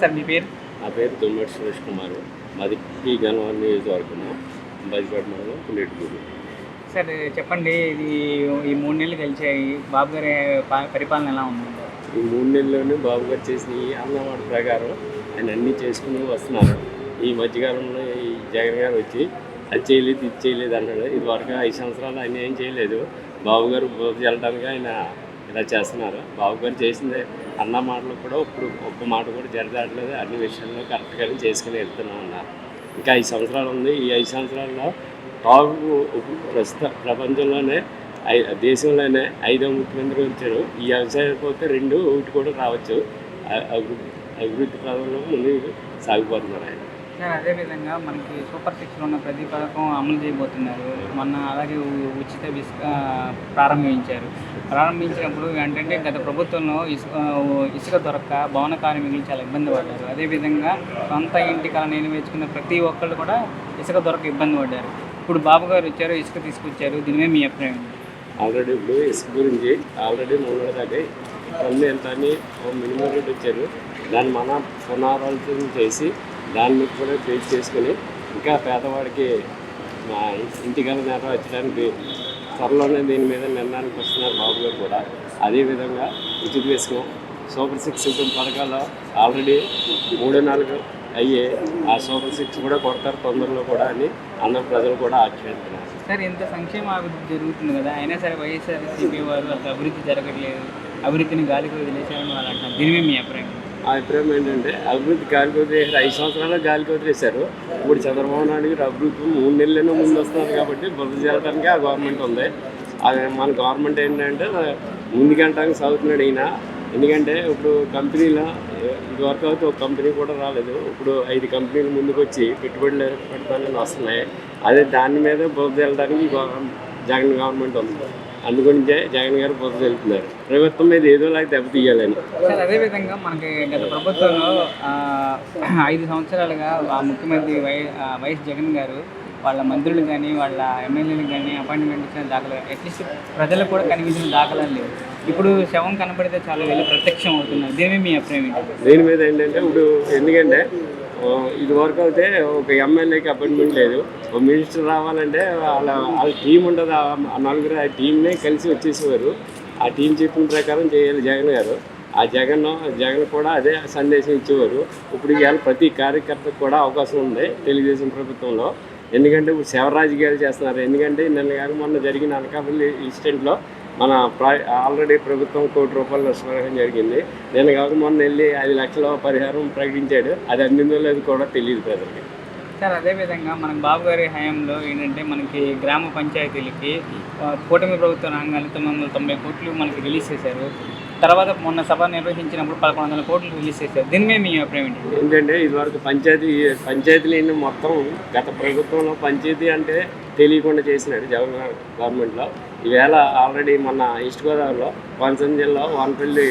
Sir మీ పేరు? నా పేరు తుమ్మడి సురేష్ కుమార్. మాది పి గన్నవరం నియోజకవర్గము బదిపేట మండలం పుల్లెటూరు సార్ చెప్పండి ఇది ఈ మూడు నెలలు కలిసాయి బాబు గారి పా- పరిపాలన ఎలా ఉంది? ఈ మూడు నెలల్లోనే బాబు గారు చేసిన ఈ అన్నమాట ప్రకారం ఆయన అన్నీ చేసుకుని వస్తున్నారు. ఈ మధ్యకాలంలో ఈ జగన్ గారు వచ్చి అది చేయలేదు ఇది చేయలేదు అన్నాడు ఇది వరకు ఐదు సంవత్సరాలు ఆయన ఏం చేయలేదు. బాబు గారు వెళ్ళడానికి ఆయన ఇలా చేస్తున్నారు. బాబు గారు చేసింది అన్న మాటలు కూడా ఇప్పుడు ఒక్క మాట కూడా జరగట్లేదు. అన్ని విషయాల్లో కరెక్ట్గానే చేసుకుని వెళ్తున్నాం అన్నారు. ఇంకా ఐదు సంవత్సరాలు ఉంది. ఈ ఐదు సంవత్సరాల్లో టాప్ ప్రస్తుత ప్రపంచంలోనే ఐ- దేశంలోనే ఐదో ముఖ్యమంత్రి వచ్చారు. ఈ వ్యవసాయం పోతే రెండు ఒకటి కూడా రావచ్చు. అభివృద్ధి అభివృద్ధి పదంలో ముందు సాగిపోతున్నారు ఆయన. సార్ అదేవిధంగా మనకి సూపర్ సిక్స్లో ఉన్న ప్రతి పథకం అమలు చేయబోతున్నారు. మొన్న అలాగే ఉచిత ఇసుక ప్రారంభించారు. ప్రారంభించినప్పుడు ఏంటంటే గత ప్రభుత్వంలో ఇసుక ఇసుక దొరక్క భవన కార్మికులు చాలా ఇబ్బంది పడ్డారు. అదేవిధంగా సొంత ఇంటి కళ నెరవేర్చుకున్న ప్రతి ఒక్కళ్ళు కూడా ఇసుక దొరక ఇబ్బంది పడ్డారు. ఇప్పుడు బాబు గారు వచ్చారు ఇసుక తీసుకొచ్చారు. దీనిమే మీ అభిప్రాయం ఆల్రెడీ ఇప్పుడు ఇసుక గురించి ఆల్రెడీ మూడు దాకా ఎంత అని మినిమం రేట్ వచ్చారు దాన్ని మన పునరాలోచన చేసి దాన్ని కూడా బేస్ చేసుకుని ఇంకా పేదవాడికి మా ఇంటికల్ నెరవేర్చడానికి త్వరలోనే దీని మీద నిర్ణయానికి వస్తున్నారు బాబు గారు కూడా. అదేవిధంగా ఉచిత ఇసుకం సూపర్ సిక్స్ పథకాలు ఆల్రెడీ మూడు నాలుగు అయ్యే ఆ సూపర్ సిక్స్ కూడా కొడతారు తొందరలో కూడా అని అందరు ప్రజలు కూడా ఆశ్చర్యంటున్నారు సార్ ఇంత సంక్షేమ అభివృద్ధి జరుగుతుంది కదా అయినా సరే వైఎస్ఆర్సీపీ వారు అసలు అభివృద్ధి జరగట్లేదు అభివృద్ధిని గాలికి వదిలేశారని వాళ్ళు అంటారు దీని మీద మీ అభిప్రాయం ఆ అభిప్రాయం ఏంటంటే అభివృద్ధి గాలికి వదిలేసారు ఐదు సంవత్సరాలు గాలికి వదిలేశారు ఇప్పుడు చంద్రబాబు నాయుడు గారు అభివృద్ధి మూడు నెలలైనా ముందు వస్తున్నారు కాబట్టి బుద్ధి చేయడానికి ఆ గవర్నమెంట్ ఉంది. అది మన గవర్నమెంట్ ఏంటంటే ముందుకెళ్ళడానికి చదువుతున్నాడు ఈయన. ఎందుకంటే ఇప్పుడు కంపెనీలో ఇదివరకు అయితే ఒక కంపెనీ కూడా రాలేదు. ఇప్పుడు ఐదు కంపెనీలు ముందుకు వచ్చి పెట్టుబడులు పెడతానని వస్తున్నాయి. అదే దాని మీద బుద్ధి వెళ్ళడానికి జగన్ గవర్నమెంట్ ఉంది. అందుగురించే జగన్ గారు బుద్ధి వెళ్తున్నారు ప్రభుత్వం మీద ఏదో లాగా దెబ్బతీయాలని సార్ అదేవిధంగా మనకి గత ప్రభుత్వంలో ఐదు సంవత్సరాలుగా ఆ ముఖ్యమంత్రి వై వైఎస్ జగన్ గారు వాళ్ళ మంత్రులు కానీ వాళ్ళ ఎమ్మెల్యేలు కానీ అపాయింట్మెంట్ ఇచ్చిన దాఖలు అట్లీస్ట్ ప్రజలకు కూడా కనిపించిన దాఖలాలు లేవు. ఇప్పుడు శవం కనపడితే చాలా వెళ్ళి ప్రత్యక్షం అవుతున్నారు. దీని మీ అభిప్రాయం ఏంటి? దీని మీద ఏంటంటే ఇప్పుడు ఎందుకంటే ఇది వరకు అయితే ఒక ఎమ్మెల్యేకి అపాయింట్మెంట్ లేదు. ఒక మినిస్టర్ రావాలంటే వాళ్ళ వాళ్ళ టీం ఉండదు. ఆ నలుగురు ఆ టీంనే కలిసి వచ్చేసేవారు. ఆ టీం చెప్పిన ప్రకారం చేయాలి జగన్ గారు. ఆ జగన్ జగన్ కూడా అదే సందేశం ఇచ్చేవారు. ఇప్పుడు ఇవాళ ప్రతి కార్యకర్తకు కూడా అవకాశం ఉంది తెలుగుదేశం ప్రభుత్వంలో. ఎందుకంటే ఇప్పుడు శివరాజు గారు చేస్తున్నారు. ఎందుకంటే నిన్న గారు మొన్న జరిగిన అనకాపల్లి ఇన్సిడెంట్లో మన ప్రా ఆల్రెడీ ప్రభుత్వం కోటి రూపాయలు నష్టపరిహారం జరిగింది. నేను కాక మొన్న వెళ్ళి ఐదు లక్షల పరిహారం ప్రకటించాడు. అది అందిందో లేదు కూడా తెలియదు ప్రజలకి. సార్ అదేవిధంగా మనకు బాబు గారి హయాంలో ఏంటంటే మనకి గ్రామ పంచాయతీలకి కూటమి ప్రభుత్వ రంగాలు తొమ్మిది వందల తొంభై కోట్లు మనకి రిలీజ్ చేశారు. తర్వాత మొన్న సభ నిర్వహించినప్పుడు పదకొండు వందల కోట్లు రిలీజ్ చేశారు. దీని మీద మీ అభిప్రాయం ఏంటి? ఏంటంటే ఇదివరకు పంచాయతీ పంచాయతీలు మొత్తం గత ప్రభుత్వంలో పంచాయతీ అంటే తెలియకుండా చేసినాడు జగన్ గవర్నమెంట్లో. ఈవేళ ఆల్రెడీ మన ఈస్ట్ గోదావరిలో కోనసీమ జిల్లా వానపల్లి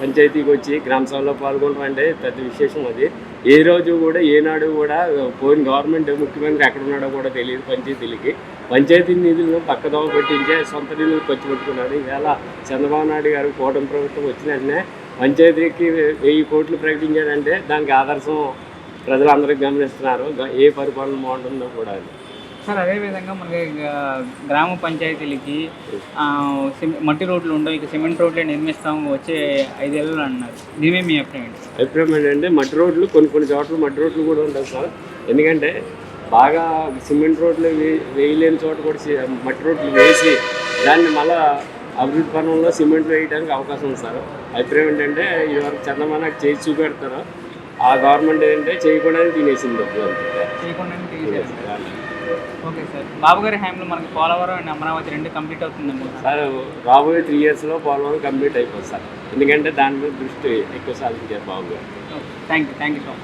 పంచాయతీకి వచ్చి గ్రామ సభలో పాల్గొనడం అంటే పెద్ద విశేషం అది. ఏ రోజు కూడా ఏనాడు కూడా పోయిన గవర్నమెంట్ ముఖ్యమంత్రి ఎక్కడ ఉన్నాడో కూడా తెలియదు పంచాయతీలకి. పంచాయతీ నిధులను పక్కదోవ పెట్టించే సొంత నిధులు ఖర్చు పెట్టుకున్నాడు. ఈవేళ చంద్రబాబు నాయుడు గారు కూటమి ప్రభుత్వం వచ్చిన వెంటనే పంచాయతీకి వెయ్యి కోట్లు ప్రకటించాడంటే దానికి ఆదర్శం ప్రజలందరికీ గమనిస్తున్నారు. ఏ పరిపాలన బాగుంటుందో కూడా అది. సార్ అదేవిధంగా మనకి గ్రామ పంచాయతీలకి మట్టి రోడ్లు ఉండవు ఇక సిమెంట్ రోడ్లే నిర్మిస్తాం వచ్చే ఐదేళ్ళు అన్నారు. దీని మీద మీ అభిప్రాయం అభిప్రాయం ఏంటంటే మట్టి రోడ్లు కొన్ని కొన్ని చోట్ల మట్టి రోడ్లు కూడా ఉంటాయి సార్. ఎందుకంటే బాగా సిమెంట్ రోడ్లు వేయలేని చోట కూడా మట్టి రోడ్లు వేసి దాన్ని మళ్ళా అభివృద్ధి పనుల్లో సిమెంట్ వేయడానికి అవకాశం ఉంది సార్. అభిప్రాయం ఏంటంటే ఇదివరకు చందమాన చేసి చూపెడతారు. ఆ గవర్నమెంట్ ఏంటంటే చేయకూడదని తినేసింది. Okay sir. బాబు గారి హయాంలో మనకి పోలవరం అండ్ అమరావతి రెండు కంప్లీట్ అవుతుంది అనుకుంటున్నాను సార్ రాబోయే త్రీ ఇయర్స్లో పోలవరం కంప్లీట్ అయిపోతుంది సార్. ఎందుకంటే దాని మీద దృష్టి ఎక్కువ సాధించారు బాబు గారు. Thank you thank you so much.